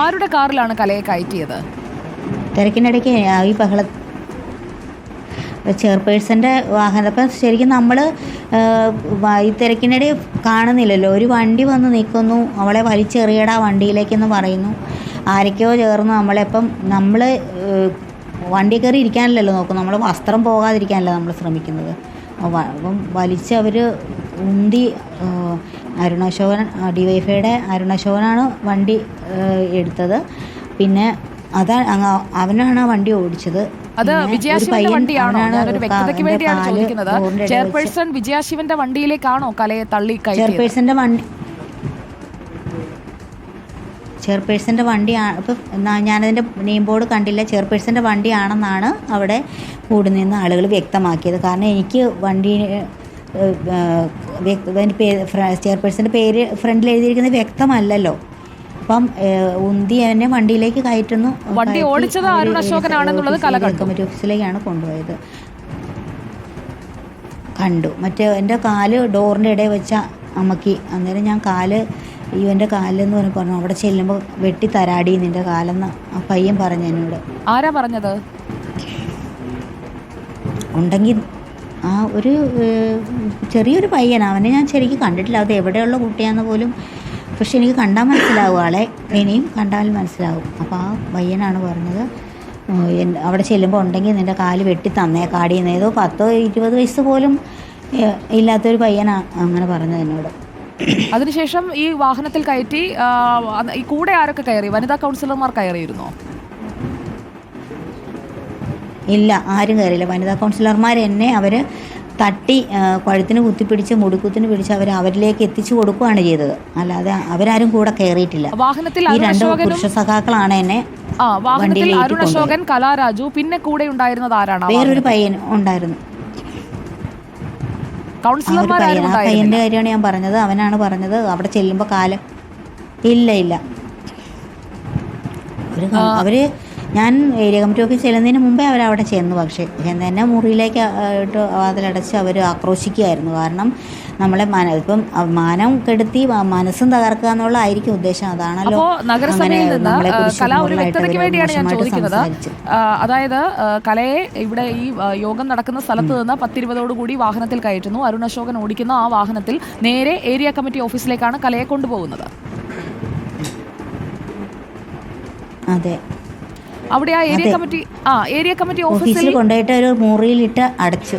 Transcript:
ആരുടെ കാറിലാണ് കലയെ കയറ്റിയത്? തിരക്കിനിടയ്ക്ക് ഈ ബഹള ചെയർപേഴ്സന്റെ വാഹനം. അപ്പം ശരിക്കും നമ്മൾ ഈ തിരക്കിനിടെ കാണുന്നില്ലല്ലോ. ഒരു വണ്ടി വന്ന് നിൽക്കുന്നു. അവളെ വലിച്ചെറിയടാ വണ്ടിയിലേക്കെന്ന് പറയുന്നു. ആരൊക്കെയോ ചേർന്ന് നമ്മളെപ്പം നമ്മൾ വണ്ടി കയറി ഇരിക്കാനല്ലല്ലോ നോക്കും നമ്മൾ വസ്ത്രം പോകാതിരിക്കാനല്ല നമ്മൾ ശ്രമിക്കുന്നത്. അപ്പം വലിച്ച് അവർ ഉന്തി അരുണാശോകൻ ഡിവൈഫൈയുടെ അരുണാശോകനാണ് വണ്ടി എടുത്തത്. പിന്നെ അതാ അവനാണ് ആ വണ്ടി ഓടിച്ചത്. അത് വിജയാശിവന്റെ വണ്ടിയാണോ? ഞാനൊരു വ്യക്തതയ്ക്ക് വേണ്ടിയാണ് ചോദിക്കുന്നത്. ചെയർപേഴ്സൺ വിജയാശിവന്റെ വണ്ടിയിലേക്കാണോ കലയെ തള്ളി ചെയർപേഴ്സന്റെ വണ്ടി ചെയർപേഴ്സന്റെ വണ്ടിയാണ് ഇപ്പം ഞാനതിന്റെ നെയിം ബോർഡ് കണ്ടില്ല. ചെയർപേഴ്സന്റെ വണ്ടിയാണെന്നാണ് അവിടെ കൂടി നിന്ന് ആളുകൾ വ്യക്തമാക്കിയത്. കാരണം എനിക്ക് വണ്ടി അതിന്റെ പേര് ചെയർപേഴ്സന്റെ പേര് ഫ്രണ്ടിൽ എഴുതിയിരിക്കുന്നത് വ്യക്തമല്ലല്ലോ. അപ്പം ഉന്തി എന്നെ വണ്ടിയിലേക്ക് കയറ്റുന്നു. വണ്ടി കയറ്റി ഓടിച്ചത് അരുൺ അശോകനാണെന്നുള്ളത് കമ്മിറ്റി ഓഫീസിലേക്കാണ് കൊണ്ടുപോയത്. കണ്ടു. മറ്റേ എന്റെ കാൽ ഡോറിന്റെ ഇടയിൽ വെച്ച അമ്മക്കി. അന്നേരം ഞാൻ കാൽ ഇവന്റെ കാലെന്ന് പറഞ്ഞു പറഞ്ഞു. അവിടെ ചെല്ലുമ്പോൾ വെട്ടി തരാടി നിന്റെ കാലെന്ന് ആ പയ്യൻ പറഞ്ഞു എന്നോട്. ആരാ പറഞ്ഞത്? ഉണ്ടെങ്കിൽ ആ ഒരു ചെറിയൊരു പയ്യൻ അവനെ ഞാൻ ശരിക്കും കണ്ടിട്ടില്ല. അത് എവിടെയുള്ള കുട്ടിയാണെന്ന് പോലും പക്ഷെ എനിക്ക് കണ്ടാൽ മനസ്സിലാവും. ആളെ ഇനിയും കണ്ടാൽ മനസ്സിലാവും. അപ്പോൾ ആ പയ്യനാണ് പറഞ്ഞത് അവിടെ ചെല്ലുമ്പോൾ ഉണ്ടെങ്കിൽ നിന്റെ കാൽ വെട്ടി തന്നേ. കാടിയെന്ന് ഏതോ പത്തോ ഇരുപത് വയസ്സ് പോലും ഇല്ലാത്തൊരു പയ്യനാണ് അങ്ങനെ പറഞ്ഞത് എന്നോട്. അതിനുശേഷം ഈ വാഹനത്തിൽ കയറ്റി ഈ കൂടെ ആരൊക്കെ കയറി? വനിതാ കൗൺസിലർമാർ കയറിയിരുന്നോ? ഇല്ല ആരും കയറിയില്ല വനിതാ കൗൺസിലർമാർ എന്നെ അവർ തട്ടി കഴുത്തിന് കുത്തിപ്പിടിച്ച് മുടുക്കുത്തിന് പിടിച്ച് അവർ അവരിലേക്ക് എത്തിച്ചു കൊടുക്കുകയാണ് ചെയ്തത്. അല്ലാതെ അവരാരും കൂടെ കയറിയിട്ടില്ല വാഹനത്തിൽ ഈ രണ്ട് പുരുഷ സഖാക്കളാണ് എന്നെ ആ വാഹനത്തിൽ വണ്ടിയിൽ അരുൺ അശോകൻ കലാരാജു പിന്നെ കൂടെ ഉണ്ടായിരുന്നത് ആരാണ്? വേറൊരു പയ്യൻ ഉണ്ടായിരുന്നു. പയ്യന്റെ കാര്യമാണ് ഞാൻ പറഞ്ഞത്. അവനാണ് പറഞ്ഞത്. അവിടെ ചെല്ലുമ്പോൾ കാലം ഇല്ല ഇല്ല. അവർ ഞാൻ ഏരിയ കമ്മിറ്റി ഓഫീസ് ചെല്ലുന്നതിന് മുമ്പേ അവർ അവിടെ ചെന്നു. പക്ഷേ ചെന്ന് തന്നെ മുറിയിലേക്ക് ഇട്ട് വാതിലടച്ച് അവർ ആക്രോശിക്കുകയായിരുന്നു. കാരണം നമ്മളെ മന ഇപ്പം മാനം കെടുത്തി മനസ്സും തകർക്കുക എന്നുള്ള ആയിരിക്കും ഉദ്ദേശം. അതാണല്ലോ നഗരസഭയിൽ നിന്ന് വേണ്ടിയാണ് ഞാൻ ചോദിക്കുന്നത്. അതായത് കലയെ ഇവിടെ ഈ യോഗം നടക്കുന്ന സ്ഥലത്ത് നിന്ന് പത്തിരുപതോടു കൂടി വാഹനത്തിൽ കയറ്റുന്നു. അരുൺ അശോകൻ ഓടിക്കുന്ന. ആ വാഹനത്തിൽ നേരെ ഏരിയ കമ്മിറ്റി ഓഫീസിലേക്കാണ് കലയെ കൊണ്ടുപോകുന്നത്. അതെ. അവിടെ ആ ഏരിയ കമ്മിറ്റി ആ ഏരിയ കമ്മിറ്റി ഓഫീസിൽ കൊണ്ടുപോയിട്ട് ഒരു മുറിയിലിട്ട് അടച്ചു.